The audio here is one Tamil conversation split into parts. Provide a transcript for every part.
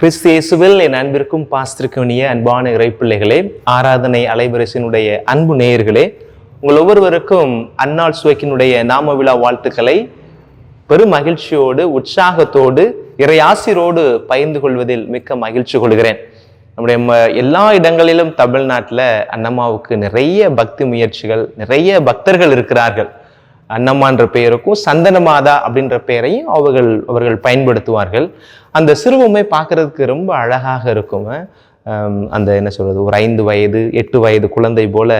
கிறிஸ்தியேசுவில் என் அன்பிற்கும் பாஸ்திருக்குனிய அன்பான இறைப்பிள்ளைகளே ஆராதனை அலைவரிசையினுடைய அன்பு நேயர்களே உங்கள் ஒவ்வொருவருக்கும் அன்னாள் சுவைக்கினுடைய நாம விழா வாழ்த்துக்களை பெரும் மகிழ்ச்சியோடு உற்சாகத்தோடு இறையாசிரோடு பகிர்ந்து கொள்வதில் மிக்க மகிழ்ச்சி கொள்கிறேன். நம்முடைய ம- எல்லா இடங்களிலும் தமிழ்நாட்டில் அன்னம்மாவுக்கு நிறைய பக்தி முயற்சிகள் நிறைய பக்தர்கள் இருக்கிறார்கள். அன்னம்மான்ற பெயருக்கும் சந்தன மாதா அப்படின்ற பெயரையும் அவர்கள் அவர்கள் பயன்படுத்துவார்கள். அந்த சிறுவமை பார்க்கறதுக்கு ரொம்ப அழகாக இருக்கும். அந்த என்ன சொல்கிறது ஒரு ஐந்து வயது எட்டு வயது குழந்தை போல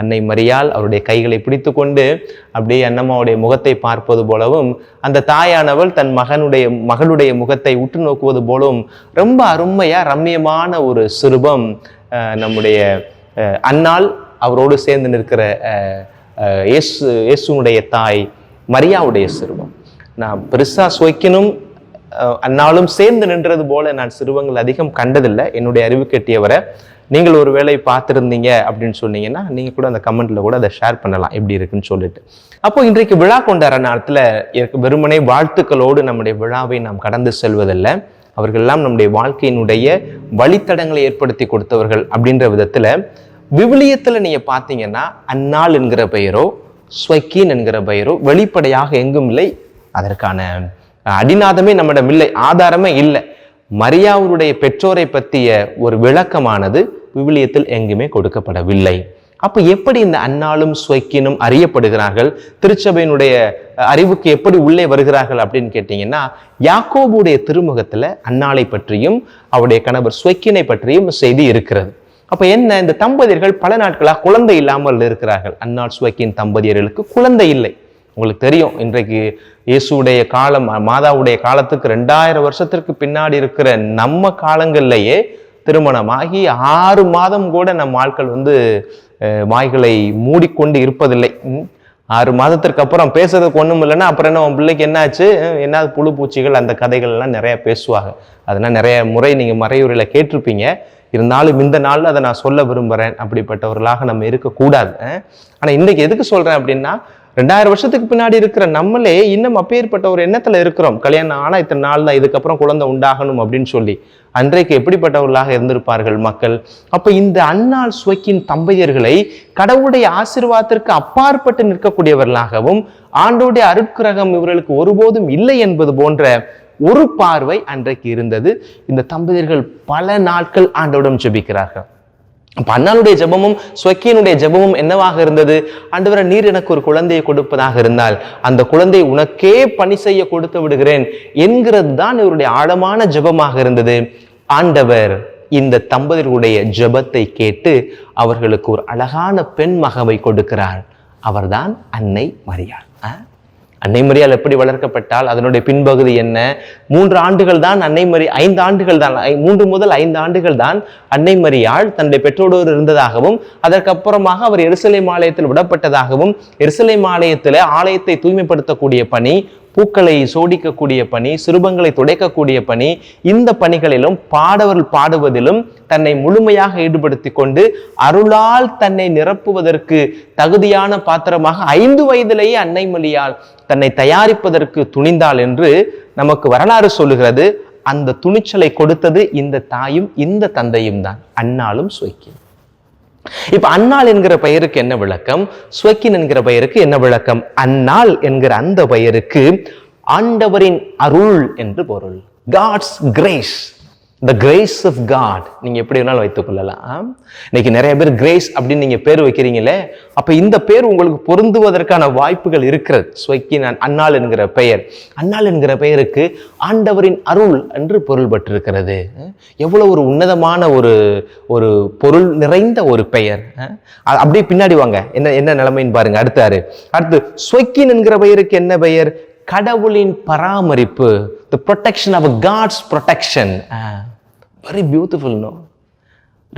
அன்னை மரியால் அவருடைய கைகளை பிடித்து கொண்டு அப்படியே அன்னம்மாவுடைய முகத்தை பார்ப்பது போலவும் அந்த தாயானவள் தன் மகனுடைய மகளுடைய முகத்தை உற்று நோக்குவது போலவும் ரொம்ப அருமையாக ரம்மியமான ஒரு சிறுபம் நம்முடைய அன்னால் அவரோடு சேர்ந்து நிற்கிற இயேசு இயேசுனுடைய தாய் மரியாவுடைய சிறுவம். நான் பெருசாக சுவைக்கணும் அன்னாலும் சேர்ந்து நின்றது போல நான் சிறுவங்கள் அதிகம் கண்டதில்லை. என்னுடைய அறிவு கட்டியவரை நீங்கள் ஒரு வேளை பார்த்துருந்தீங்க அப்படின்னு சொன்னீங்கன்னா நீங்கள் கூட அந்த கமெண்ட்டில் கூட அதை ஷேர் பண்ணலாம் எப்படி இருக்குன்னு சொல்லிட்டு. அப்போ இன்றைக்கு விழா கொண்டாடுற நேரத்தில் எனக்கு வெறுமனே வாழ்த்துக்களோடு நம்முடைய விழாவை நாம் கடந்து செல்வதில்லை. அவர்களெல்லாம் நம்முடைய வாழ்க்கையினுடைய வழித்தடங்களை ஏற்படுத்தி கொடுத்தவர்கள் அப்படின்ற விதத்தில் விவிலியத்தில் நீங்கள் பார்த்தீங்கன்னா அன்னாள் என்கிற பெயரோ ஸ்வக்கீன் என்கிற பெயரோ வெளிப்படையாக எங்கும் இல்லை. அதற்கான அடிநாதமே நம்மிடம் இல்லை ஆதாரமே இல்லை. மரியாவுடைய பெற்றோரை பற்றிய ஒரு விளக்கமானது விவிலியத்தில் எங்குமே கொடுக்கப்படவில்லை. அப்போ எப்படி இந்த அன்னாலும் ஸ்வக்கினும் அறியப்படுகிறார்கள்? திருச்சபையினுடைய அறிவுக்கு எப்படி உள்ளே வருகிறார்கள் அப்படின்னு கேட்டிங்கன்னா யாக்கோபுடைய திருமுகத்தில் அன்னாலை பற்றியும் அவருடைய கணவர் ஸ்வக்கினை பற்றியும் செய்தி இருக்கிறது. அப்போ என்ன இந்த தம்பதியர்கள் பல நாட்களாக குழந்தை இல்லாமல் இருக்கிறார்கள். அன்னாள் சுவக்கின் தம்பதியர்களுக்கு குழந்தை இல்லை. உங்களுக்கு தெரியும் இன்றைக்கு இயேசுடைய காலம் மாதாவுடைய காலத்துக்கு ரெண்டாயிரம் வருஷத்திற்கு பின்னாடி இருக்கிற நம்ம காலங்கள்லேயே திருமணமாகி ஆறு மாதம் கூட நம் ஆட்கள் வந்து வாய்களை மூடிக்கொண்டு இருப்பதில்லை. ஆறு மாதத்திற்கு அப்புறம் பேசுறதுக்கு ஒன்றும் இல்லைன்னா அப்புறம் என்ன உன் பிள்ளைக்கு என்னாச்சு? அஹ், என்ன புழு பூச்சிகள் அந்த கதைகள் எல்லாம் நிறைய பேசுவாங்க. அதெல்லாம் நிறைய முறை நீங்கள் மறையுறையில் கேட்டிருப்பீங்க. இருந்தாலும் இந்த நாள்ல அதை நான் சொல்ல விரும்புறேன் அப்படிப்பட்டவர்களாக நம்ம இருக்கக்கூடாது. ஆனால் ஆனா இன்னைக்கு எதுக்கு சொல்றேன் அப்படின்னா ரெண்டாயிரம் வருஷத்துக்கு பின்னாடி இருக்கிற நம்மளே இன்னும் அப்பேற்பட்ட ஒரு எண்ணத்துல இருக்கிறோம். கல்யாணம் ஆனால் இத்தனை நாள் தான் இதுக்கப்புறம் குழந்தை உண்டாகணும் அப்படின்னு சொல்லி. அன்றைக்கு எப்படிப்பட்டவர்களாக இருந்திருப்பார்கள் மக்கள்? அப்போ இந்த அன்னாள் சுவைக்கின் தம்பதியர்களை கடவுளுடைய ஆசிர்வாதத்திற்கு அப்பாற்பட்டு நிற்கக்கூடியவர்களாகவும் ஆண்டோடைய அருட்கிரகம் இவர்களுக்கு ஒருபோதும் இல்லை என்பது போன்ற ஒரு பார்வை அன்றைக்கு இருந்தது. இந்த தம்பதியர்கள் பல நாட்கள் ஆண்டவிடம் ஜெபிக்கிறார்கள். அப்ப அண்ணாளுடைய ஜெபமும் ஸ்வக்கியனுடைய ஜெபமும் என்னவாக இருந்தது? ஆண்டவரை நீர் எனக்கு ஒரு குழந்தையை கொடுப்பதாக இருந்தால் அந்த குழந்தையை உனக்கே பணி செய்ய கொடுத்து விடுகிறேன் என்கிறது தான் இவருடைய ஆழமான ஜெபமாக இருந்தது. ஆண்டவர் இந்த தம்பதியர்களுடைய ஜெபத்தை கேட்டு அவர்களுக்கு ஒரு அழகான பெண் மகவை கொடுக்கிறார். அவர்தான் அன்னை மரியாள். அன்னை மரியால் எப்படி வளர்க்கப்பட்டால் அதனுடைய பின்பகுதி என்ன? மூன்று ஆண்டுகள் தான் அன்னை மரி ஐந்து ஆண்டுகள் தான் மூன்று முதல் ஐந்து ஆண்டுகள் தான் அன்னை மரியாள் தன்னுடைய பெற்றோரோடு இருந்ததாகவும் அதற்கப்புறமாக அவர் எருசலேம் ஆலயத்தில் விடப்பட்டதாகவும் எருசலேம் ஆலயத்தில் ஆலயத்தை தூய்மைப்படுத்தக்கூடிய பணி பூக்களை சோடிக்கக்கூடிய பணி சிறுபங்களை துடைக்கக்கூடிய பணி இந்த பணிகளிலும் பாடவர் பாடுவதிலும் தன்னை முழுமையாக ஈடுபடுத்தி கொண்டு அருளால் தன்னை நிரப்புவதற்கு தகுதியான பாத்திரமாக ஐந்து வயதிலேயே அன்னை மொழியால் தன்னை தயாரிப்பதற்கு துணிந்தாள் என்று நமக்கு வரலாறு சொல்லுகிறது. அந்த துணிச்சலை கொடுத்தது இந்த தாயும் இந்த தந்தையும் தான். அன்னாலும் சுவைக்கின் இப்ப அன்னாள் என்கிற பெயருக்கு என்ன விளக்கம்? ஸ்வக்கின் என்கிற பெயருக்கு என்ன விளக்கம்? அன்னாள் என்கிற அந்த பெயருக்கு ஆண்டவரின் அருள் என்று பொருள். God's grace the grace of God நீங்கள் எப்படி வேணாலும் வைத்துக்கொள்ளலாம் இன்னைக்கு நிறைய பேர் கிரேஸ் அப்படின்னு நீங்கள் பேர் வைக்கிறீங்களே அப்போ இந்த பேர் உங்களுக்கு பொருந்துவதற்கான வாய்ப்புகள் இருக்கிறது. ஸ்வக்கின் நான் அன்னாள் என்கிற பெயர். அன்னாள் என்கிற பெயருக்கு ஆண்டவரின் அருள் என்று பொருள் பட்டிருக்கிறது ஒரு உன்னதமான ஒரு ஒரு பொருள் நிறைந்த ஒரு பெயர். அப்படியே பின்னாடி வாங்க. என்ன என்ன நிலைமைன்னு பாருங்க அடுத்தாரு அடுத்து ஸ்வக்கின் என்கிற பெயருக்கு என்ன பெயர்? கடவுளின் பராமரிப்பு. The protection of God's protection very beautiful no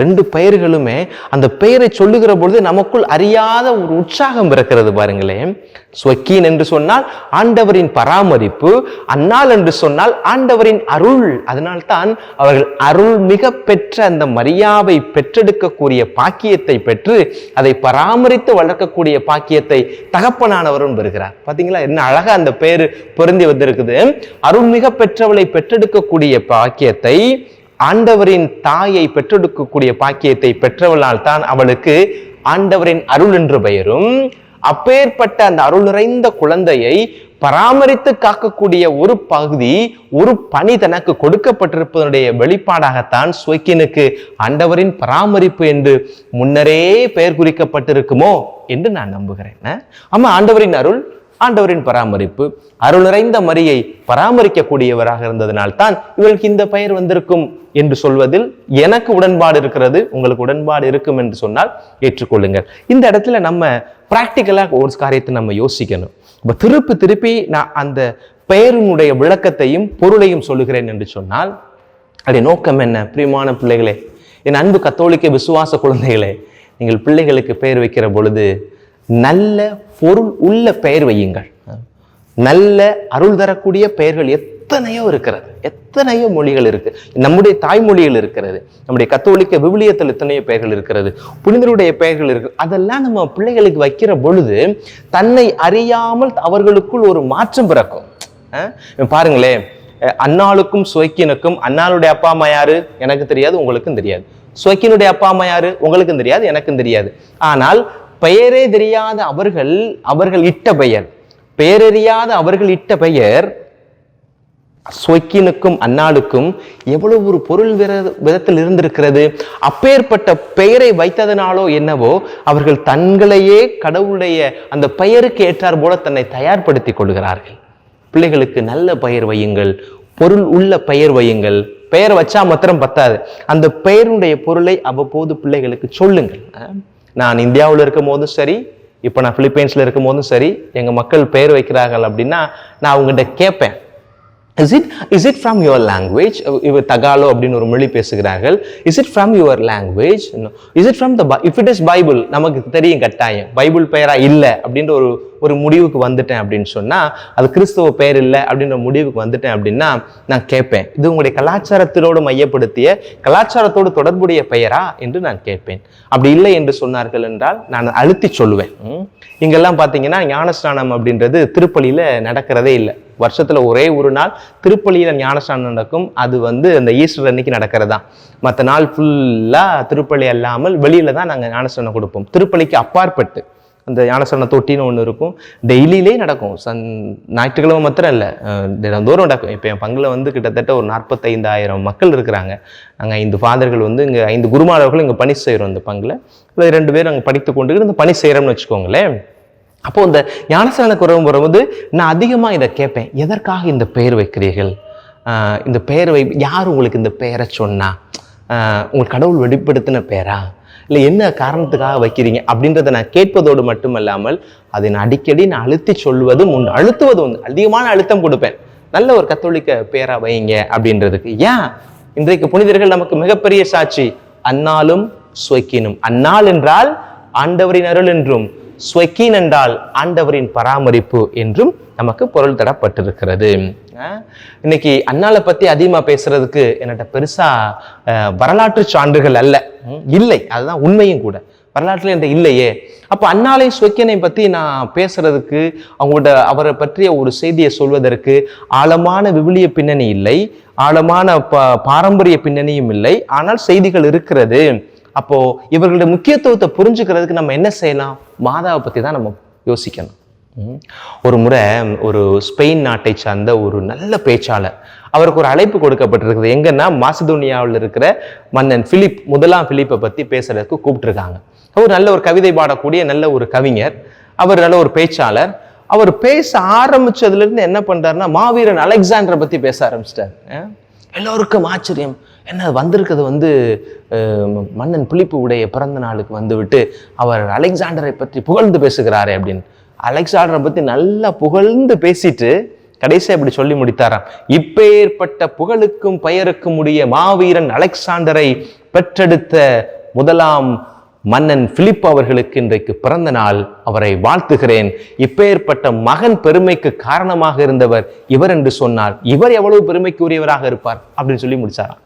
ரெண்டு பெயர்களுமே அந்த பெயரை சொல்லுகிற பொழுது நமக்குள் அறியாத ஒரு உற்சாகம் பிறக்கிறது பாருங்களேன். ஸ்வக்கீன் என்று சொன்னால் ஆண்டவரின் பராமரிப்பு அன்னாள் என்று சொன்னால் ஆண்டவரின் அருள். அதனால்தான் அவர்கள் அருள் மிக பெற்ற அந்த மரியாவை பெற்றெடுக்கக்கூடிய பாக்கியத்தை பெற்று அதை பராமரித்து வளர்க்கக்கூடிய பாக்கியத்தை தகப்பனானவரும் பெறுகிறார். பார்த்தீங்களா என்ன அழகா அந்த பெயர் பொருந்தி வந்திருக்குது. அருள்மிக பெற்றவளை பெற்றெடுக்கக்கூடிய பாக்கியத்தை ஆண்டவரின் தாயை பெற்றெடுக்கக்கூடிய பாக்கியத்தை பெற்றவளால் தான் அவளுக்கு ஆண்டவரின் அருள் என்று பெயரும். அப்பேற்பட்ட அந்த அருள் நிறைந்த குழந்தையை பராமரித்து காக்கக்கூடிய ஒரு பகுதி ஒரு பணி தனக்கு கொடுக்கப்பட்டிருப்பதனுடைய வெளிப்பாடாகத்தான் சுவைக்கினுக்கு ஆண்டவரின் பராமரிப்பு என்று முன்னரே பெயர் குறிக்கப்பட்டிருக்குமோ என்று நான் நம்புகிறேன். ஆமா ஆண்டவரின் அருள் ஆண்டவரின் பராமரிப்பு அருள் நிறைந்த மரியை பராமரிக்கக்கூடியவராக இருந்ததனால் தான் இவளுக்கு இந்த பெயர் வந்திருக்கும் என்று சொல்வதில் எனக்கு உடன்பாடு இருக்கிறது உங்களுக்கு உடன்பாடு இருக்கும் என்று சொன்னால் ஏற்றுக்கொள்ளுங்கள். இந்த இடத்துல நம்ம பிராக்டிக்கலாக ஒரு காரியத்தை நம்ம யோசிக்கணும். இப்போ திருப்பி திருப்பி நான் அந்த பெயரினுடைய விளக்கத்தையும் பொருளையும் சொல்லுகிறேன் என்று சொன்னால் அதே நோக்கம் என்ன? பிரியமான பிள்ளைகளே என் அன்பு கத்தோலிக்க விசுவாச குழந்தைகளே நீங்கள் பிள்ளைகளுக்கு பெயர் வைக்கிற பொழுது நல்ல பொருள் உள்ள பெயர் வையுங்கள். நல்ல அருள் தரக்கூடிய பெயர்கள் எத்தனையோ இருக்கிறது. எத்தனையோ மொழிகள் இருக்கு. நம்முடைய தாய்மொழிகள் இருக்கிறது. நம்முடைய கத்தோலிக்க விவிலியத்தில் எத்தனையோ பெயர்கள் இருக்கிறது. புனிதருடைய பெயர்கள் இருக்கு. அதெல்லாம் நம்ம பிள்ளைகளுக்கு வைக்கிற பொழுது தன்னை அறியாமல் அவர்களுக்குள் ஒரு மாற்றம் பிறக்கும். பாருங்களேன். அண்ணாளுக்கும் அன்னாளுக்கும் சுவைக்கினுக்கும் அன்னாளுடைய அப்பா அம்மா யாரு? எனக்கு தெரியாது உங்களுக்கும் தெரியாது. சுவைக்கினுடைய அப்பா அம்மா யாரு? உங்களுக்கும் தெரியாது எனக்கும் தெரியாது. ஆனால் பெயரே தெரியாத அவர்கள் அவர்கள் இட்ட பெயர். பெயரறியாத அவர்கள் இட்ட பெயர் சொக்கினுக்கும் அன்னாளுக்கும் எவ்வளவு ஒரு பொருள் விர- விதத்தில் இருந்திருக்கிறது. அப்பேற்பட்ட பெயரை வைத்ததனாலோ என்னவோ அவர்கள் தங்களையே கடவுளுடைய அந்த பெயருக்கு ஏற்றார் போல தன்னை தயார்படுத்திக் கொள்கிறார்கள். பிள்ளைகளுக்கு நல்ல பெயர் வையுங்கள் பொருள் உள்ள பெயர் வையுங்கள். பெயர் வச்சா மாத்திரம் பத்தாது. அந்த பெயருடைய பொருளை அவ்வப்போது பிள்ளைகளுக்கு சொல்லுங்கள். நான் இந்தியாவில் இருக்கும் போதும் சரி இப்போ நான் ஃபிலிப்பைன்ஸில் இருக்கும் போதும் சரி எங்கள் மக்கள் பெயர் வைக்கிறார்கள் அப்படின்னா நான் அவங்ககிட்ட கேட்பேன். Is it is it from your language இவர் தகாலோ அப்படின்னு ஒரு மொழி பேசுகிறார்கள். Is it from your language is it from the if it is Bible நமக்கு தெரியும் கட்டாயம். பைபிள் பெயரா இல்லை அப்படின்ற ஒரு ஒரு முடிவுக்கு வந்துட்டேன் அப்படின்னு சொன்னால் அது கிறிஸ்துவ பெயர் இல்லை அப்படின்ற முடிவுக்கு வந்துட்டேன் அப்படின்னா நான் கேட்பேன். இது உங்களுடைய கலாச்சாரத்திலோடு மையப்படுத்திய கலாச்சாரத்தோடு தொடர்புடைய பெயரா என்று நான் கேட்பேன். அப்படி இல்லை என்று சொன்னார்கள் என்றால் நான் அழுத்தி சொல்லுவேன். இங்கெல்லாம் பார்த்தீங்கன்னா ஞானஸ்நானம் அப்படின்றது திருப்பலியில் நடக்கிறதே இல்லை. வருஷத்தில் ஒரே ஒரு நாள் திருப்பள்ளியில் ஞானஸ்நானம் நடக்கும். அது வந்து அந்த ஈஸ்டர் அன்னைக்கு நடக்கிறது தான் மற்ற நாள் ஃபுல்லாக திருப்பலி அல்லாமல் வெளியில் தான் நாங்கள் ஞானஸ்நானம் கொடுப்போம். திருப்பலிக்கு அப்பாற்பட்டு. அந்த ஞானஸ்நான தொட்டின்னு ஒன்று இருக்கும். டெய்லியிலே நடக்கும். சன் ஞாயிற்றுக்கிழமை மாத்திரம் இல்லை. தினந்தோறும் நடக்கும். இப்போ என் பங்குல வந்து கிட்டத்தட்ட ஒரு நாற்பத்தைந்தாயிரம் மக்கள் இருக்கிறாங்க. நாங்கள் ஐந்து ஃபாதர்கள் வந்து இங்கே ஐந்து குருமாரவர்கள் இங்கே பணி செய்கிறோம் இந்த பங்குல. இல்லை ரெண்டு பேர் அங்கே படித்து கொண்டு இந்த பணி செய்கிறோம்னு வச்சுக்கோங்களேன். அப்போது இந்த ஞானசரண குரவம் வரும்போது நான் அதிகமாக இதை கேட்பேன். எதற்காக இந்த பெயர் வைக்கிறீர்கள்? இந்த பெயர் வை யார் உங்களுக்கு இந்த பெயரை சொன்னா? உங்களுக்கு கடவுள் வெளிப்படுத்தின பெயரா? இல்லை என்ன காரணத்துக்காக வைக்கிறீங்க அப்படின்றத நான் கேட்பதோடு மட்டுமல்லாமல் அதை நான் அடிக்கடி நான் அழுத்தி சொல்வதும் உண்டு அழுத்துவதும் உண்டு அதிகமான அழுத்தம் கொடுப்பேன். நல்ல ஒரு கத்தோலிக்க பேரா வைங்க அப்படின்றதுக்கு. ஏன்? இன்றைக்கு புனிதர்கள் நமக்கு மிகப்பெரிய சாட்சி. அன்னாலும் சுவைக்கினும். அன்னாள் என்றால் ஆண்டவரின் அருள் என்றும் ஸ்வக்கீன் என்றால் ஆண்டவரின் பராமரிப்பு என்றும் நமக்கு பொருள் தரப்பட்டிருக்கிறது. இன்னைக்கு அண்ணாலை பத்தி அதிகமா பேசுறதுக்கு என்னட்ட பெருசா வரலாற்று சான்றுகள் அல்ல. இல்லை. அதுதான் உண்மையும் கூட. வரலாற்றில் என்ற இல்லையே. அப்ப அண்ணாலை ஸ்வக்கியனை பத்தி நான் பேசுறதுக்கு அவங்களோட அவரை பற்றிய ஒரு செய்தியை சொல்வதற்கு ஆழமான விவிலிய பின்னணி இல்லை. ஆழமான ப பாரம்பரிய பின்னணியும் இல்லை. ஆனால் செய்திகள் இருக்கிறது. அப்போ இவர்களுடைய முக்கியத்துவத்தை புரிஞ்சுக்கிறதுக்கு நம்ம என்ன செய்யலாம்? மாதாவை பத்தி தான் நம்ம யோசிக்கணும். ஒரு முறை ஒரு ஸ்பெயின் நாட்டை சார்ந்த ஒரு நல்ல பேச்சாளர் அவருக்கு ஒரு அழைப்பு கொடுக்கப்பட்டிருக்குது. எங்கன்னா மாசதோனியாவில் இருக்கிற மன்னன் பிலிப் முதலாம் பிலிப்பை பத்தி பேசுறதுக்கு கூப்பிட்டுருக்காங்க. அவர் நல்ல ஒரு கவிதை பாடக்கூடிய நல்ல ஒரு கவிஞர். அவர் நல்ல ஒரு பேச்சாளர். அவர் பேச ஆரம்பிச்சதுல இருந்து என்ன பண்றாருன்னா மாவீரன் அலெக்சாண்டரை பத்தி பேச ஆரம்பிச்சிட்டார். எல்லோருக்கும் ஆச்சரியம். என்ன வந்திருக்கிறது வந்து மன்னன் புளிப்பு உடைய பிறந்த நாளுக்கு வந்துவிட்டு அவர் அலெக்சாண்டரை பற்றி புகழ்ந்து பேசுகிறாரே அப்படின்னு. அலெக்சாண்டரை பற்றி நல்லா புகழ்ந்து பேசிட்டு கடைசியாக இப்படி சொல்லி முடித்தாராம். இப்பேற்பட்ட புகழுக்கும் பெயருக்கும் உடைய மாவீரன் அலெக்சாண்டரை பெற்றெடுத்த முதலாம் மன்னன் பிலிப் அவர்களுக்கு இன்றைக்கு பிறந்த நாள். அவரை வாழ்த்துகிறேன். இப்பேற்பட்ட மகன் பெருமைக்கு காரணமாக இருந்தவர் இவர் என்று சொன்னால் இவர் எவ்வளவு பெருமைக்கு உரியவராக இருப்பார்? அப்படின்னு சொல்லி முடிச்சாராம்.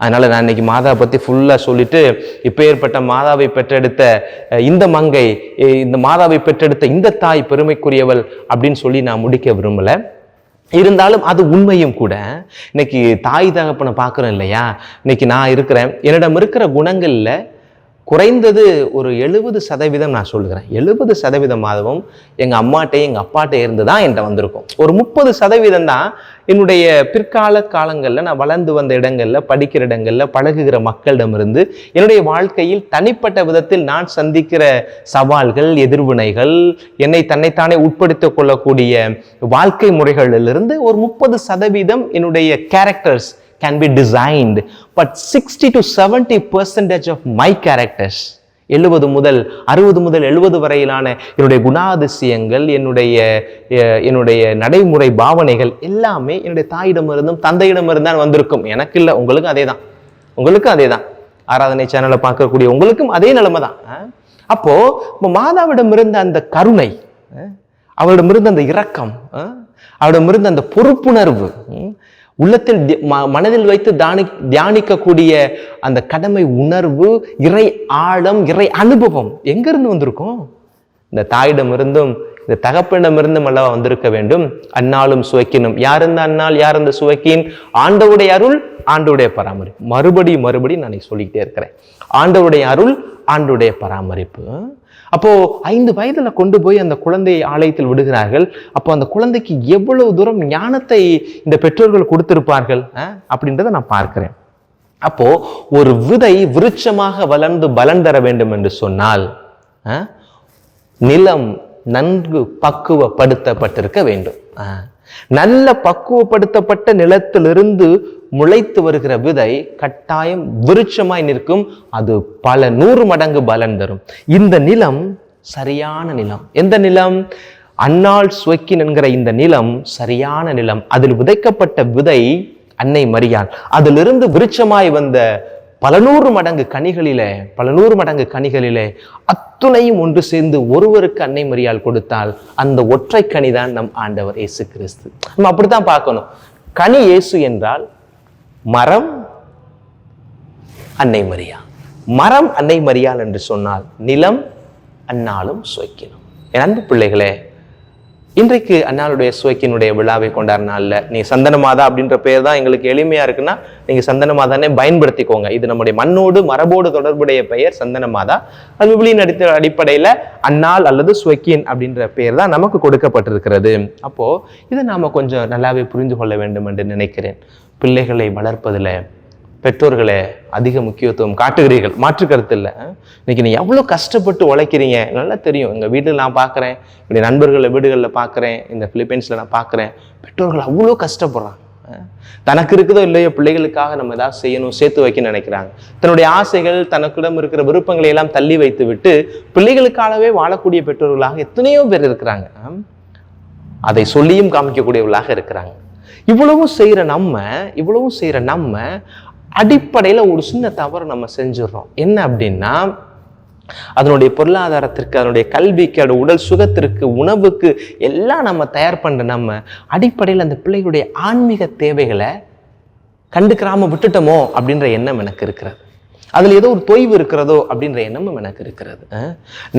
அதனால் நான் இன்னைக்கு மாதாவை பற்றி ஃபுல்லாக சொல்லிட்டு இப்பேற்பட்ட மாதாவை பெற்றெடுத்த இந்த மங்கை இந்த மாதாவை பெற்றெடுத்த இந்த தாய் பெருமைக்குரியவள் அப்படின்னு சொல்லி நான் முடிக்க விரும்பலை. இருந்தாலும் அது உண்மையும் கூட. இன்னைக்கு தாய் தகப்பனை பார்க்குறோம் இல்லையா? இன்னைக்கு நான் இருக்கிறேன். என்னிடம் இருக்கிற குணங்களில் குறைந்தது ஒரு எழுபது சதவீதம் நான் சொல்லுகிறேன். எழுபது சதவீதமாகவும் எங்கள் அம்மாட்டே எங்கள் அப்பாட்டே இருந்து தான் என்கிட்ட வந்திருக்கும். ஒரு முப்பது சதவீதம் தான் என்னுடைய பிற்கால காலங்களில் நான் வளர்ந்து வந்த இடங்களில் படிக்கிற இடங்களில் பழகுகிற மக்களிடமிருந்து என்னுடைய வாழ்க்கையில் தனிப்பட்ட விதத்தில் நான் சந்திக்கிற சவால்கள் எதிர்வினைகள் என்னை தன்னைத்தானே உட்படுத்திக் கொள்ளக்கூடிய வாழ்க்கை முறைகளிலிருந்து ஒரு முப்பது சதவீதம் என்னுடைய characters can be designed but 60 to 70 percentage of my characters எழுபது முதல் அறுபது முதல் எழுபது வரையிலான என்னுடைய குணாதிசயங்கள் என்னுடைய என்னுடைய நடைமுறை பாவனைகள் எல்லாமே என்னுடைய தாயிடமிருந்தும் தந்தையிடமிருந்தான் வந்திருக்கும். எனக்கு இல்லை உங்களுக்கும் அதே தான் உங்களுக்கும் அதே தான் ஆராதனை சேனலை பார்க்கக்கூடிய உங்களுக்கும் அதே நிலைமை தான் அப்போது அப்போ இப்போ மாதாவிடம் இருந்த அந்த கருணை அவரிடமிருந்து அந்த இரக்கம் அவரிடமிருந்து அந்த பொறுப்புணர்வு உள்ளத்தில் தி- ம- மனதில் வைத்து தானி தியானிக்கக்கூடிய அந்த கடமை உணர்வு இறை ஆழம் இறை அனுபவம் எங்கேருந்து வந்திருக்கும்? இந்த தாயிடமிருந்தும் இந்த தகப்பனிடமிருந்தும் அல்லவா வந்திருக்க வேண்டும். அன்னாலும் சுவைக்கினும். யார் இந்த அன்னால் யார் இந்த சுவைக்கின்? ஆண்டவுடைய அருள் ஆண்டவுடைய பராமரிப்பு. மறுபடியும் மறுபடியும் நான் சொல்லிக்கிட்டே இருக்கிறேன். ஆண்டவுடைய அருள் ஆண்டுடைய பராமரிப்பு. அப்போது ஐந்து வயதில் கொண்டு போய் அந்த குழந்தையை ஆலயத்தில் விடுகிறார்கள். அப்போ அந்த குழந்தைக்கு எவ்வளவு தூரம் ஞானத்தை இந்த பெற்றோர்கள் கொடுத்திருப்பார்கள் அப்படின்றத நான் பார்க்கிறேன். அப்போ ஒரு விதை விருட்சமாக வளர்ந்து பலன் தர வேண்டும் என்று சொன்னால் நிலம் நன்கு பக்குவப்படுத்தப்பட்டிருக்க வேண்டும் நல்ல பக்குவப்படுத்தப்பட்ட நிலத்திலிருந்து முளைத்து வருகிற விதை கட்டாயம் விருட்சமாய் நிற்கும். அது பல நூறு மடங்கு பலன் தரும். இந்த நிலம் சரியான நிலம். எந்த நிலம்? அன்னாள் சுவக்கின் என்கிற இந்த நிலம் சரியான நிலம். அதில் விதைக்கப்பட்ட விதை அன்னை மரியான் அதிலிருந்து விருட்சமாய் வந்த பல நூறு மடங்கு கனிகளிலே பல நூறு மடங்கு கனிகளிலே அத்துணையும் ஒன்று சேர்ந்து ஒருவருக்கு அன்னை மரியாள் கொடுத்தால் அந்த ஒற்றை கனிதான் நம் ஆண்டவர் இயேசு கிறிஸ்து. நம்ம அப்படித்தான் பார்க்கணும். கனி இயேசு என்றால் மரம் அன்னை மரியா. மரம் அன்னை மரியாள் என்று சொன்னால் நிலம் அன்னாலும் சுவைக்கணும். என் அன்பு பிள்ளைகளே இன்றைக்கு அன்னாளுடைய சுவைக்கினுடைய விழாவை கொண்டாடினால நீங்கள் சந்தனமாதா அப்படின்ற பேர் தான் எங்களுக்கு எளிமையா இருக்குன்னா நீங்க சந்தனமாதானே பயன்படுத்திக்கோங்க. இது நம்முடைய மண்ணோடு மரபோடு தொடர்புடைய பெயர் சந்தனமாதா அது விபிலியின் அடித்த அடிப்படையில அன்னாள் அல்லது சுவைக்கின் அப்படின்ற பெயர் தான் நமக்கு கொடுக்கப்பட்டிருக்கிறது. அப்போ இதை நாம கொஞ்சம் நல்லாவே புரிந்து கொள்ள வேண்டும் என்று நினைக்கிறேன். பிள்ளைகளை வளர்ப்பதில் பெற்றோர்களே அதிக முக்கியத்துவம் காட்டுகிறீர்கள். மாற்று கருத்து இல்லை இன்னைக்கு நீ எவ்வளோ கஷ்டப்பட்டு உழைக்கிறீங்க? நல்லா தெரியும். எங்கள் வீட்டில் நான் பார்க்குறேன். இப்படி நண்பர்களை வீடுகளில் பார்க்குறேன். இந்த பிலிப்பைன்ஸில் நான் பார்க்குறேன். பெற்றோர்கள் அவ்வளோ கஷ்டப்படுறாங்க. தனக்கு இருக்குதோ இல்லையோ பிள்ளைகளுக்காக நம்ம ஏதாவது செய்யணும் சேர்த்து வைக்க நினைக்கிறாங்க. தன்னுடைய ஆசைகள் தனக்கிடம் இருக்கிற விருப்பங்களை எல்லாம் தள்ளி வைத்து விட்டு பிள்ளைகளுக்காகவே வாழக்கூடிய பெற்றோர்களாக எத்தனையோ பேர் இருக்கிறாங்க. அதை சொல்லியும் காமிக்கக்கூடியவர்களாக இருக்கிறாங்க. இவ்வளவும் செய்கிற நம்ம இவ்வளவும் செய்கிற நம்ம அடிப்படையில ஒரு சின்ன தவறு நம்ம செஞ்சிடறோம். என்ன அப்படின்னா அதனுடைய பொருளாதாரத்திற்கு அதனுடைய கல்விக்கு அதோட உடல் சுகத்திற்கு உணவுக்கு எல்லாம் நம்ம தயார் பண்ண நம்ம அடிப்படையில் அந்த பிள்ளைகளுடைய ஆன்மீக தேவைகளை கண்டுக்கிறாம விட்டுட்டோமோ அப்படின்ற எண்ணம் எனக்கு இருக்கிறது. அதில் ஏதோ ஒரு தொய்வு இருக்கிறதோ அப்படின்ற எண்ணமும் எனக்கு இருக்கிறது.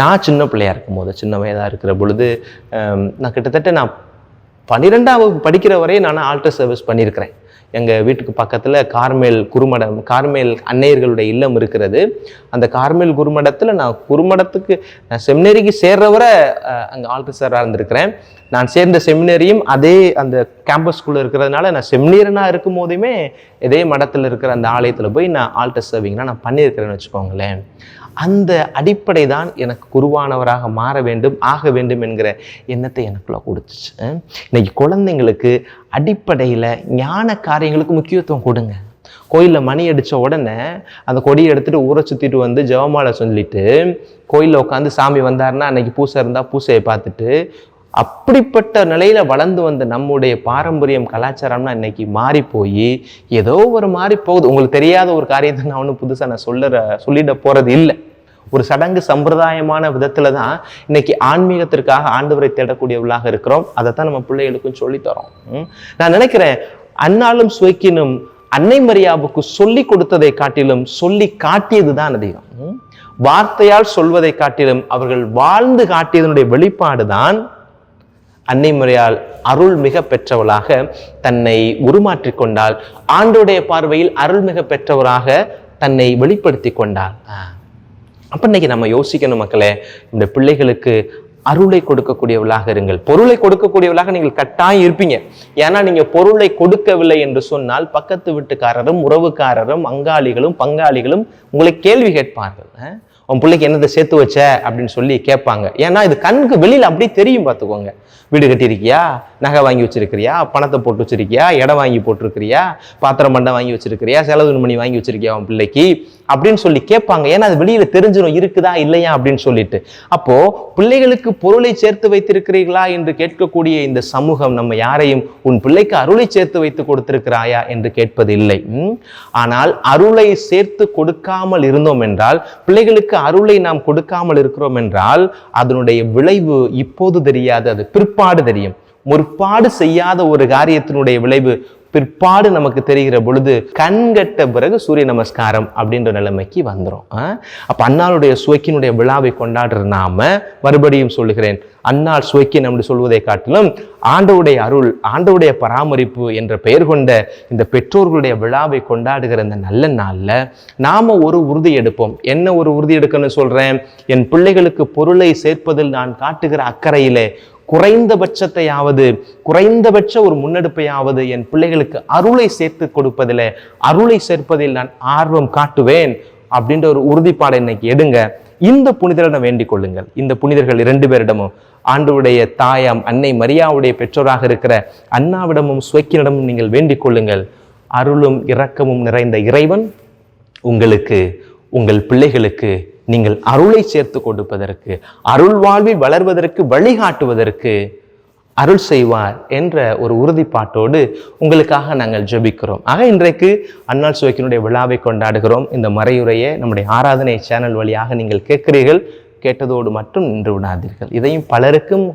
நான் சின்ன பிள்ளையா இருக்கும்போது சின்ன வயதாக இருக்கிற பொழுது நான் கிட்டத்தட்ட நான் பன்னிரெண்டாம் வகுப்பு படிக்கிற வரையே நான் ஆல்டர் சர்வீஸ் பண்ணியிருக்கிறேன். எங்கள் வீட்டுக்கு பக்கத்தில் கார்மேல் குருமடம் கார்மேல் அன்னையர்களுடைய இல்லம் இருக்கிறது. அந்த கார்மேல் குருமடத்தில் நான் குருமடத்துக்கு நான் செமினரிக்கு சேர்றவரை அங்கே ஆல்டர் இருந்திருக்கிறேன். நான் சேர்ந்த செமினரியும் அதே அந்த கேம்பஸ்குள்ளே இருக்கிறதுனால நான் செமினியரனாக இருக்கும் போதுமே இதே மடத்தில் இருக்கிற அந்த ஆலயத்தில் போய் நான் ஆல்டர் சர்விங்லாம் நான் பண்ணியிருக்கிறேன்னு வச்சுக்கோங்களேன். அந்த அடிப்படை தான் எனக்கு குருவானவராக மாற வேண்டும் ஆக வேண்டும் என்கிற எண்ணத்தை எனக்குள்ள கொடுத்துச்சு. இன்னைக்கு குழந்தைங்களுக்கு அடிப்படையில் ஞான காரியங்களுக்கு முக்கியத்துவம் கொடுங்க. கோயிலில் மணி அடித்த உடனே அந்த கொடியை எடுத்துகிட்டு ஊரை சுற்றிட்டு வந்து ஜெபமாலை சொல்லிட்டு கோயிலில் உட்காந்து சாமி வந்தாருன்னா அன்னைக்கு பூசை இருந்தால் பூசையை பார்த்துட்டு அப்படிப்பட்ட நிலையில் வளர்ந்து வந்த நம்முடைய பாரம்பரியம் கலாச்சாரம்னா இன்னைக்கு மாறி போய் ஏதோ ஒரு மாறி போகுது உங்களுக்கு தெரியாத ஒரு காரியத்தை நான் ஒன்றும் புதுசாக நான் சொல்லுற சொல்லிட போகிறது இல்லை. ஒரு சடங்கு சம்பிரதாயமான விதத்தில் தான் இன்னைக்கு ஆன்மீகத்திற்காக ஆண்டவரை தேடக்கூடியவர்களாக இருக்கிறோம். அதைத்தான் நம்ம பிள்ளைகளுக்கும் சொல்லித்தரோம். ம். நான் நினைக்கிறேன் அன்னாலும் சுவைக்கினும் அன்னை மரியாவுக்கு சொல்லி கொடுத்ததை காட்டிலும் சொல்லி காட்டியது தான் அதிகம் வார்த்தையால் சொல்வதை காட்டிலும் அவர்கள் வாழ்ந்து காட்டியதனுடைய வெளிப்பாடு தான் அன்னை அருள் மிக பெற்றவளாக தன்னை உருமாற்றிக் கொண்டால் ஆண்டோடைய பார்வையில் அருள் மிக பெற்றவராக தன்னை வெளிப்படுத்தி கொண்டாள். அப்போ இன்னைக்கு நம்ம யோசிக்கணும் மக்களே இந்த பிள்ளைகளுக்கு அருளை கொடுக்கக்கூடியவளாக இருங்கள். பொருளை கொடுக்கக்கூடியவளாக நீங்கள் கட்டாயம் இருப்பீங்க. ஏன்னா நீங்கள் பொருளை கொடுக்கவில்லை என்று சொன்னால் பக்கத்து வீட்டுக்காரரும் உறவுக்காரரும் அங்காளிகளும் பங்காளிகளும் உங்களை கேள்வி கேட்பார்கள். உன் பிள்ளைக்கு என்னதை சேர்த்து வச்ச? அப்படின்னு சொல்லி கேட்பாங்க. ஏன்னா இது கண்ணுக்கு வெளியில் அப்படியே தெரியும் பார்த்துக்கோங்க. வீடு கட்டியிருக்கியா? நகை வாங்கி வச்சிருக்கிறியா? பணத்தை போட்டு வச்சிருக்கியா? இடம் வாங்கி போட்டிருக்கிறியா? பாத்திரம் பண்டம் வாங்கி வச்சிருக்கிறியா? செலவு மணி வாங்கி வச்சிருக்கியா உன் பிள்ளைக்கு? அப்படின்னு சொல்லி கேட்பாங்க. ஏன்னா அது வெளியில தெரிஞ்சிடும் இருக்குதா இல்லையா அப்படின்னு சொல்லிட்டு. அப்போ பிள்ளைகளுக்கு பொருளை சேர்த்து வைத்திருக்கிறீர்களா என்று கேட்கக்கூடிய இந்த சமூகம் நம்ம யாரையும் உன் பிள்ளைக்கு அருளை சேர்த்து வைத்து கொடுத்திருக்கிறாயா என்று கேட்பது இல்லை ஆனால் அருளை சேர்த்து கொடுக்காமல் இருந்தோம் என்றால் பிள்ளைகளுக்கு அருளை நாம் கொடுக்காமல் இருக்கிறோம் என்றால் அதனுடைய விளைவு இப்போது தெரியாது அது பிற்பாடு தெரியும். முற்பாடு செய்யாத ஒரு காரியத்தினுடைய விளைவு பிற்பாடு நமக்கு தெரிகிற பொழுது கண்கட்ட பிறகு சூரிய நமஸ்காரம் அப்படின்ற நிலைமைக்கு வந்துடும் அப்போ அன்னாளுடைய சுவைக்கினுடைய விழாவை கொண்டாடுற நாம மறுபடியும் சொல்லுகிறேன். அன்னாள் சுவைக்கின் அப்படி சொல்வதை காட்டிலும் ஆண்டவுடைய அருள் ஆண்டவுடைய பராமரிப்பு என்ற பெயர் கொண்ட இந்த பெற்றோர்களுடைய விழாவை கொண்டாடுகிற இந்த நல்ல நாளில் நாம் ஒரு உறுதி எடுப்போம். என்ன ஒரு உறுதி எடுக்கணும்னு சொல்கிறேன் என் பிள்ளைகளுக்கு பொருளை சேர்ப்பதில் நான் காட்டுகிற அக்கறையிலே குறைந்தபட்சத்தையாவது குறைந்தபட்ச ஒரு முன்னெடுப்பையாவது என் பிள்ளைகளுக்கு அருளை சேர்த்து கொடுப்பதில் அருளை சேர்ப்பதில் நான் ஆர்வம் காட்டுவேன் அப்படின்ற ஒரு உறுதிப்பாடை இன்னைக்கு எடுங்க. இந்த புனிதரிடம் வேண்டிக் கொள்ளுங்கள். இந்த புனிதர்கள் இரண்டு பேரிடமும் ஆண்டுடைய தாயாம் அன்னை மரியாவுடைய பெற்றோராக இருக்கிற அண்ணாவிடமும் சுவைக்கினிடமும் நீங்கள் வேண்டிக் கொள்ளுங்கள். அருளும் இரக்கமும் நிறைந்த இறைவன் உங்களுக்கு உங்கள் பிள்ளைகளுக்கு நீங்கள் அருளை சேர்த்து கொடுப்பதற்கு அருள் வாழ்வில் வளர்வதற்கு வழிகாட்டுவதற்கு அருள் செய்வார் என்ற ஒரு உறுதிப்பாட்டோடு உங்களுக்காக நாங்கள் ஜெபிக்கிறோம். ஆக இன்றைக்கு அன்னாள் சுவைக்கினுடைய விழாவை கொண்டாடுகிறோம். இந்த மறையுறையை நம்முடைய ஆராதனை சேனல் வழியாக நீங்கள் கேட்கிறீர்கள் கேட்டதோடு மட்டும் நின்று விடாதீர்கள். இதையும் பலருக்கும்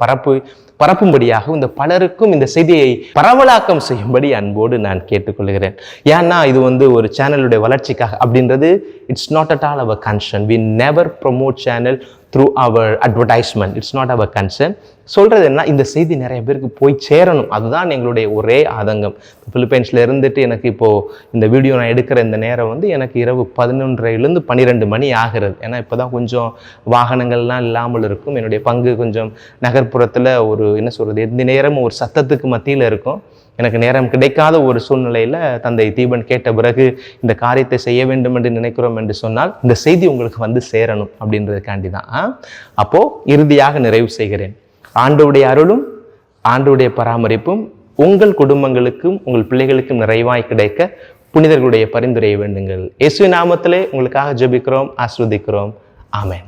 பரப்பு பரப்பும்படியாகவும் இந்த பலருக்கும் இந்த செய்தியை பரவலாக்கம் செய்யும்படி அன்போடு நான் கேட்டுக்கொள்கிறேன். ஏன்னா இது வந்து ஒரு சேனலுடைய வளர்ச்சிக்காக அப்படின்றது it's not at all our concern we never promote channel through our advertisement it's not our concern சொல்கிறது என்ன? இந்த செய்தி நிறைய பேருக்கு போய் சேரணும். அதுதான் எங்களுடைய ஒரே ஆதங்கம். ஃபிலிப்பைன்ஸில் இருந்துட்டு எனக்கு இப்போது இந்த வீடியோ நான் எடுக்கிற இந்த நேரம் வந்து எனக்கு இரவு பதினொன்றையிலேருந்து பன்னிரெண்டு மணி ஆகிறது. ஏன்னா இப்போதான் கொஞ்சம் வாகனங்கள்லாம் இல்லாமல் இருக்கும். என்னுடைய பங்கு கொஞ்சம் நகர்ப்புறத்தில் ஒரு என்ன சொல்கிறது எந்த நேரமும் ஒரு சத்தத்துக்கு மத்தியில் இருக்கும். எனக்கு நேரம் கிடைக்காத ஒரு சூழ்நிலையில் தந்தை தீபன் கேட்ட பிறகு இந்த காரியத்தை செய்ய வேண்டும் என்று நினைக்கிறோம் என்று சொன்னால் இந்த செய்தி உங்களுக்கு வந்து சேரணும் அப்படின்றதுக்காண்டி தான். அப்போது இறுதியாக நிறைவு செய்கிறேன். ஆண்டவுடைய அருளும் ஆண்டவுடைய பராமரிப்பும் உங்கள் குடும்பங்களுக்கும் உங்கள் பிள்ளைகளுக்கும் நிறைவாய் கிடைக்க புனிதர்களுடைய பரிந்துரையை வேண்டுங்கள். இயேசு நாமத்திலே உங்களுக்காக ஜெபிக்கிறோம் ஆஸ்வதிக்கிறோம். ஆமேன்.